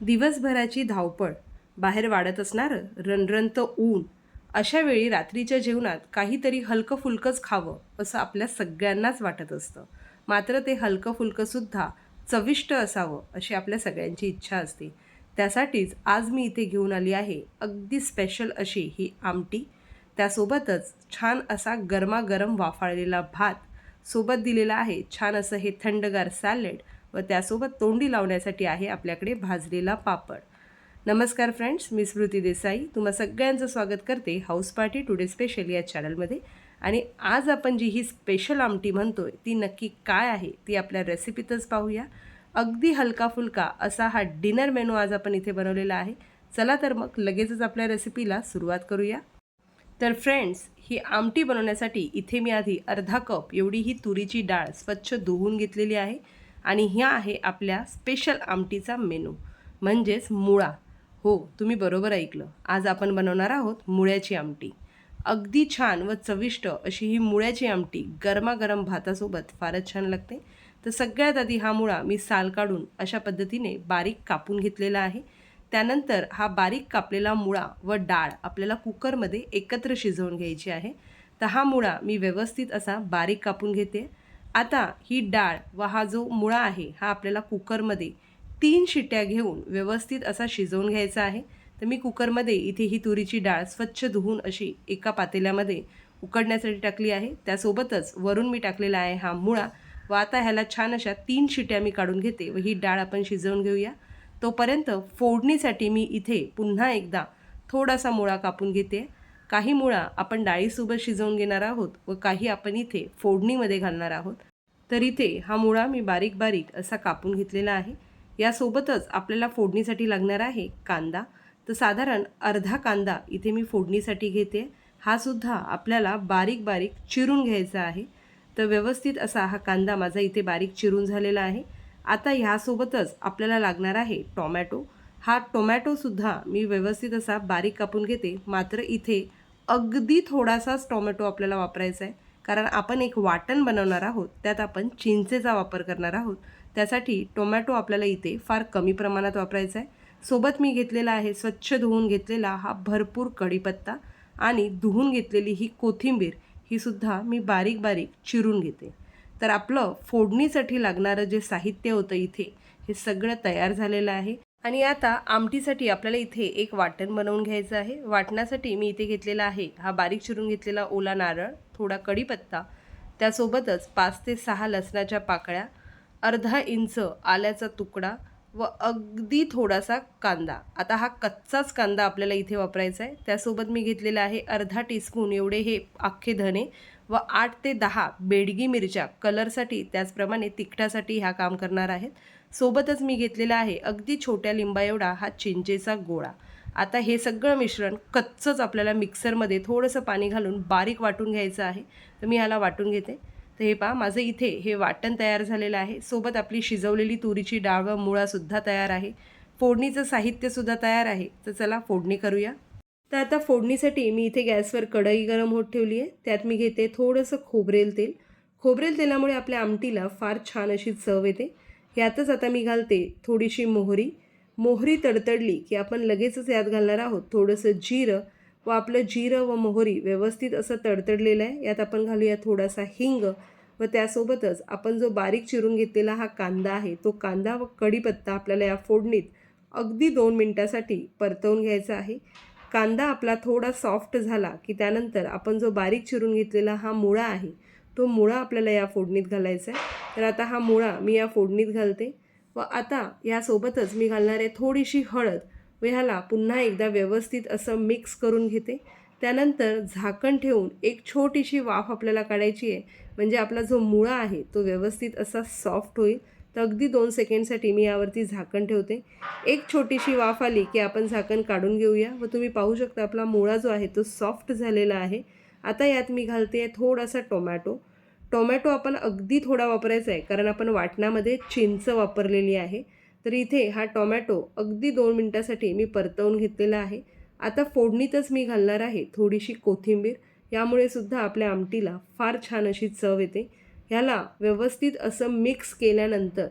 दिवसभराची धावपळ बाहेर वाढत असणारं रणरणतं ऊन अशा वेळी रात्रीच्या जेवणात काहीतरी हलकं फुलकंच खावं असं आपल्या सगळ्यांनाच वाटत असतं. मात्र ते हलकं फुलकंसुद्धा चविष्ट असावं अशी आपल्या सगळ्यांची इच्छा असते. त्यासाठीच आज मी इथे घेऊन आली आहे अगदी स्पेशल अशी ही आमटी. त्यासोबतच छान असा गरमागरम वाफाळलेला भात सोबत दिलेला आहे छान असं हे थंडगार सॅलेड व त्यासोबत तोंडी लावण्यासाठी आहे आपल्याकडे भाजलेला पापड. नमस्कार फ्रेंड्स मी स्मृती देसाई. तुम्हा सगळ्यांचं स्वागत करते हाऊस पार्टी टुडे स्पेशल या चॅनलमध्ये आणि आज आपण जी ही स्पेशल आमटी म्हणतो आहे ती नक्की काय आहे ती आपल्या रेसिपीतच पाहूया. अगदी हलका फुलका असा हा डिनर मेनू आज आपण इथे बनवलेला आहे. चला तर मग लगेचच आपल्या रेसिपीला सुरुवात करूया. तर फ्रेंड्स ही आमटी बनवण्यासाठी इथे मी आधी अर्धा कप एवढी ही तुरीची डाळ स्वच्छ धुवून घेतलेली आहे. आणि ह्या आहे आपल्या स्पेशल आमटीचा मेनू म्हणजेच मुळा. हो तुम्ही बरोबर ऐकलं. आज आपण बनवणार आहोत मुळ्याची आमटी. अगदी छान व चविष्ट अशी ही मुळ्याची आमटी गरमागरम भातासोबत फारच छान लागते. तर सगळ्यात आधी हा मुळा मी साल काढून अशा पद्धतीने बारीक कापून घेतलेला आहे. त्यानंतर हा बारीक कापलेला मुळा व डाळ आपल्याला कुकरमध्ये एकत्र शिजवून घ्यायची आहे. तर हा मुळा मी व्यवस्थित असा बारीक कापून घेते. आता ही डाळ व हा जो मुळा आहे हा आपल्याला कुकरमध्ये तीन शिट्या घेऊन व्यवस्थित असा शिजवून घ्यायचा आहे. तर मी कुकरमध्ये इथे ही तुरीची डाळ स्वच्छ धुवून अशी एका पातेल्यामध्ये उकडण्यासाठी टाकली आहे. त्यासोबतच वरून मी टाकलेला आहे हा मुळा व आता ह्याला छान अशा तीन शिट्या मी काढून घेते व ही डाळ आपण शिजवून घेऊया. तोपर्यंत फोडणीसाठी मी इथे पुन्हा एकदा थोडासा मुळा कापून घेते. काही मुळा आपण डाळीसोबत शिजवून घेणार आहोत व काही आपण इथे फोडणीमध्ये घालणार आहोत. तर इथे हा मुळा मी बारीक बारीक असा कापून घेतलेला आहे. यासोबतच आपल्याला फोडणीसाठी लागणार आहे कांदा. तर साधारण अर्धा कांदा इथे मी फोडणीसाठी घेते. हा सुद्धा आपल्याला बारीक बारीक चिरून घ्यायचा आहे. तर व्यवस्थित असा हा कांदा माझा इथे बारीक चिरून झालेला आहे. आता ह्यासोबतच आपल्याला लागणार आहे टोमॅटो. हा टोमॅटोसुद्धा मी व्यवस्थित असा बारीक कापून घेते. मात्र इथे अगदी थोडासाच टोमॅटो आपल्याला वापरायचा आहे. कारण आपण एक वाटण बनवणार आहोत त्यात आपण चिंचेचा वापर करणार आहोत. त्यासाठी टोमॅटो आपल्याला इथे फार कमी प्रमाणात वापरायचा आहे. सोबत मी घेतलेला आहे स्वच्छ धुवून घेतलेला हा भरपूर कढीपत्ता आणि धुवून घेतलेली ही कोथिंबीर ही सुद्धा मी बारीक बारीक चिरून घेते. तर आपलं फोडणीसाठी लागणारं जे साहित्य होतं इथे हे सगळं तयार झालेलं आहे. आणि आता आमटीसाठी आपल्याला इथे एक वाटण बनवून घ्यायचं आहे. वाटण्यासाठी मी इथे घेतलेला आहे हा बारीक चिरून घेतलेला ओला नारळ थोडा कढीपत्ता त्यासोबतच पाच ते सहा लसणाच्या पाकळ्या अर्धा इंच आल्याचा तुकडा व अगदी थोडासा कांदा. आता हा कच्चाच कांदा आपल्याला इथे वापरायचा आहे. त्यासोबत मी घेतलेला आहे अर्धा टीस्पून एवढे हे अख्खे धने व आठ ते दहा बेडगी मिरच्या. कलरसाठी त्याचप्रमाणे तिखटासाठी ह्या काम करणार आहेत. सोबतच मी घेतलेला आहे. अगदी छोट्या लिंबा एवढा हा चिंचेचा गोळा. आता हे सगळं मिश्रण कच्चंच आपल्याला मिक्सरमध्ये थोडंसं पाणी घालून बारीक वाटून घ्यायचं आहे. तर मी ह्याला वाटून घेते. तर हे पहा माझं इथे हे वाटण तयार झालेलं आहे. सोबत आपली शिजवलेली तुरीची डाळ व मुळासुद्धा तयार आहे. फोडणीचं साहित्यसुद्धा तयार आहे. तर चला फोडणी करूया. तर आता फोडणीसाठी मी इथे गॅसवर कढई गरम होत ठेवली आहे. त्यात मी घेते थोडंसं खोबरेल तेल. खोबरेल तेलामुळे आपल्या आमटीला फार छान अशी चव येते. यातच आता मी घालते थोडीशी मोहरी. मोहरी तडतडली की आपण लगेचच यात घालणार आहोत. थोडंसं जिरं व आपलं जिरं व मोहरी व्यवस्थित असं तडतडलेलं आहे. यात आपण घालूया थोडासा हिंग व त्यासोबतच आपण जो बारीक चिरून घेतलेला हा कांदा आहे तो कांदा व कढीपत्ता आपल्याला या फोडणीत अगदी दोन मिनटासाठी परतवून घ्यायचा आहे. कांदा आपला थोडा सॉफ्ट झाला की त्यानंतर आपण जो बारीक चिरून घेतलेला हा मुळा आहे तो मुळा आपल्याला या फोडणीत घालायचा आहे तर आता हा मुळा मी या फोडणीत घालते. व आता यासोबतच मी घालणार आहे थोडीशी हळद व ह्याला पुन्हा एकदा व्यवस्थित असं मिक्स करून घेते. त्यानंतर झाकण ठेवून एक छोटीशी वाफ आपल्याला काढायची आहे म्हणजे आपला जो मुळा आहे तो व्यवस्थित असा सॉफ्ट होईल. तर अगदी दोन सेकंडसाठी मी यावरती झाकण ठेवते. एक छोटीशी वाफ आली की आपण झाकण काढून घेऊया. व तुम्ही पाहू शकता आपला मुळा जो आहे तो सॉफ्ट झालेला आहे. आता यात मी घालते आहे थोडासा टोमॅटो. टोमॅटो आपण अगदी थोडा वापरायचा आहे कारण आपण वाटणामध्ये चिंच वापरलेली आहे. तर इथे हा टोमॅटो अगदी दोन मिनटासाठी मी परतवून घेतलेला आहे. आता फोडणीतच मी घालणार आहे थोडीशी कोथिंबीर. यामुळे सुद्धा आपल्या आमटीला फार छान अशी चव येते. ह्याला व्यवस्थित असं मिक्स केल्यानंतर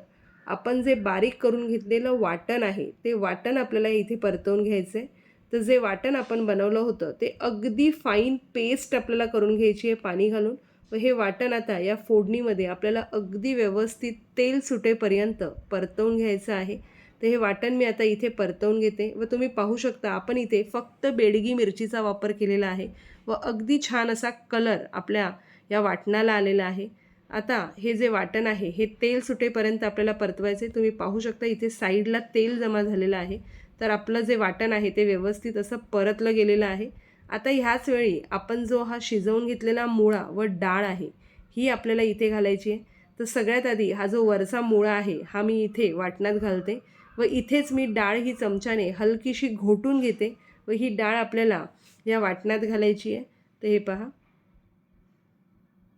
आपण जे बारीक करून घेतलेलं वाटण आहे ते वाटण आपल्याला इथे परतवून घ्यायचं आहे तर जे वाटण आपण बनवलं होतं ते अगदी फाईन पेस्ट आपल्याला करून घ्यायची आहे पाणी घालून. व हे वाटण आता या फोडणीमध्ये आपल्याला अगदी व्यवस्थित तेल सुटेपर्यंत परतवून घ्यायचं आहे. तर हे वाटण मी आता इथे परतवून घेते व तुम्ही पाहू शकता आपण इथे फक्त बेडगी मिरचीचा वापर केलेला आहे व अगदी छान असा कलर आपल्या या वाटणाला आलेला आहे. आता हे जे वाटण आहे हे तेल सुटेपर्यंत आपल्याला परतवायचे तुम्ही पाहू शकता इथे साईडला तेल जमा झालेलं आहे. तर आपलं जे वाटण आहे ते व्यवस्थित असं परतलं गेलेलं आहे. आता ह्याच वेळी आपण जो हा शिजवून घेतलेला मुळा व डाळ आहे ही आपल्याला इथे घालायची आहे. तर सगळ्यात आधी हा जो वरचा मुळा आहे हा मी इथे वाटणात घालते व इथेच मी डाळ ही चमच्याने हलकीशी घोटून घेते व ही डाळ आपल्याला या वाटणात घालायची आहे. तर हे पहा.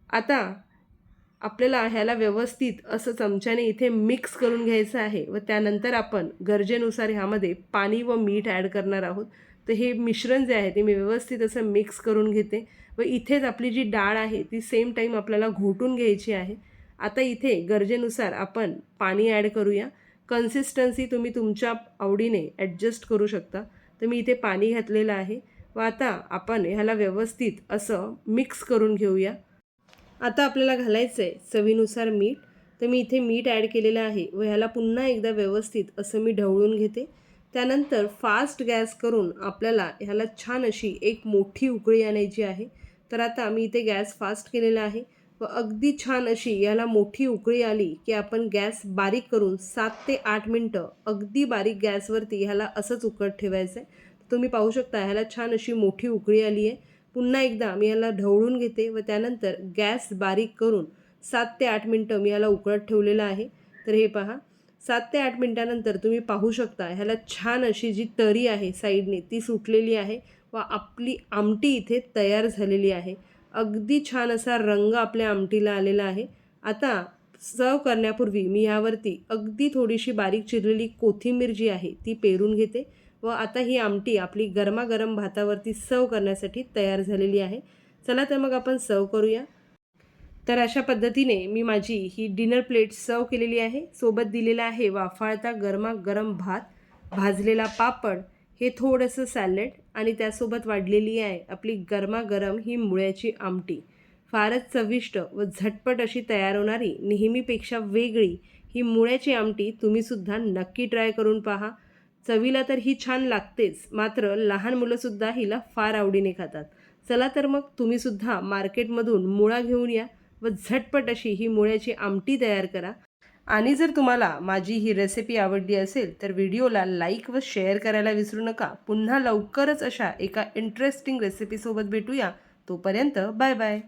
आता आपल्याला ह्याला व्यवस्थित असं चमच्याने इथे मिक्स करून घ्यायचं आहे व त्यानंतर आपण गरजेनुसार ह्यामध्ये पाणी व मीठ ॲड करणार आहोत. तर हे मिश्रण जे आहे ते मी व्यवस्थित असं मिक्स करून घेते. व इथेच आपली जी डाळ आहे ती सेम टाईम आपल्याला घोटून घ्यायची आहे. आता इथे गरजेनुसार आपण पाणी ॲड करूया. कन्सिस्टन्सी तुम्ही तुमच्या आवडीने ॲडजस्ट करू शकता. तर मी इथे पाणी घातलेलं आहे. व आता आपण ह्याला व्यवस्थित असं मिक्स करून घेऊया. आता आपल्याला घालायचं आहे चवीनुसार मीठ. तर मी इथे मीठ ॲड केलेलं आहे. व ह्याला पुन्हा एकदा व्यवस्थित असं मी ढवळून घेते. त्यानंतर फास्ट गॅस करून आपल्याला ह्याला छान अशी एक मोठी उकळी आणायची आहे. तर आता मी इथे गॅस फास्ट केलेला आहे व अगदी छान अशी याला मोठी उकळी आली की आपण गॅस बारीक करून सात ते आठ मिनटं अगदी बारीक गॅसवरती ह्याला असंच उकळत ठेवायचं आहे तुम्ही पाहू शकता ह्याला छान अशी मोठी उकळी आली आहे. पुन्हा एकदा मी ह्याला ढवळून घेते व त्यानंतर गॅस बारीक करून सात ते आठ मिनटं मी याला उकळत ठेवलेलं आहे. तर हे पहा सात ते आठ मिनटानंतर तुम्ही पाहू शकता ह्याला छान अशी जी तरी आहे साईडने ती सुटलेली आहे व आपली आमटी इथे तयार झालेली आहे. अगदी छान असा रंग आपल्या आमटीला आलेला आहे. आता सर्व करण्यापूर्वी मी ह्यावरती अगदी थोडीशी बारीक चिरलेली कोथिंबीर जी आहे ती पेरून घेते व आता ही आमटी आपली गरमागरम भातावरती सर्व करण्यासाठी तयार झालेली आहे. चला तर मग आपण सर्व करूया. तर अशा पद्धतीने मी माझी ही डिनर प्लेट सर्व केलेली आहे. सोबत दिलेला आहे वाफाळता गरमागरम भात भाजलेला पापड हे थोडंसं सॅलड आणि त्यासोबत वाढलेली आहे आपली गरमागरम ही मुळ्याची आमटी. फारच चविष्ट व झटपट अशी तयार होणारी नेहमीपेक्षा वेगळी ही मुळ्याची आमटी तुम्हीसुद्धा नक्की ट्राय करून पहा. चवीला तर ही छान लागतेच मात्र लहान मुलंसुद्धा हिला फार आवडीने खातात. चला तर मग तुम्हीसुद्धा मार्केटमधून मुळा घेऊन या. व झटपट अशी ही मुळ्याची आमटी तयार करा. आणि जर तुम्हाला माझी ही रेसिपी आवडली असेल तर व्हिडिओला लाईक व शेअर करायला विसरू नका. पुन्हा लवकरच अशा एका इंटरेस्टिंग रेसिपीसोबत भेटूया. तोपर्यंत बाय बाय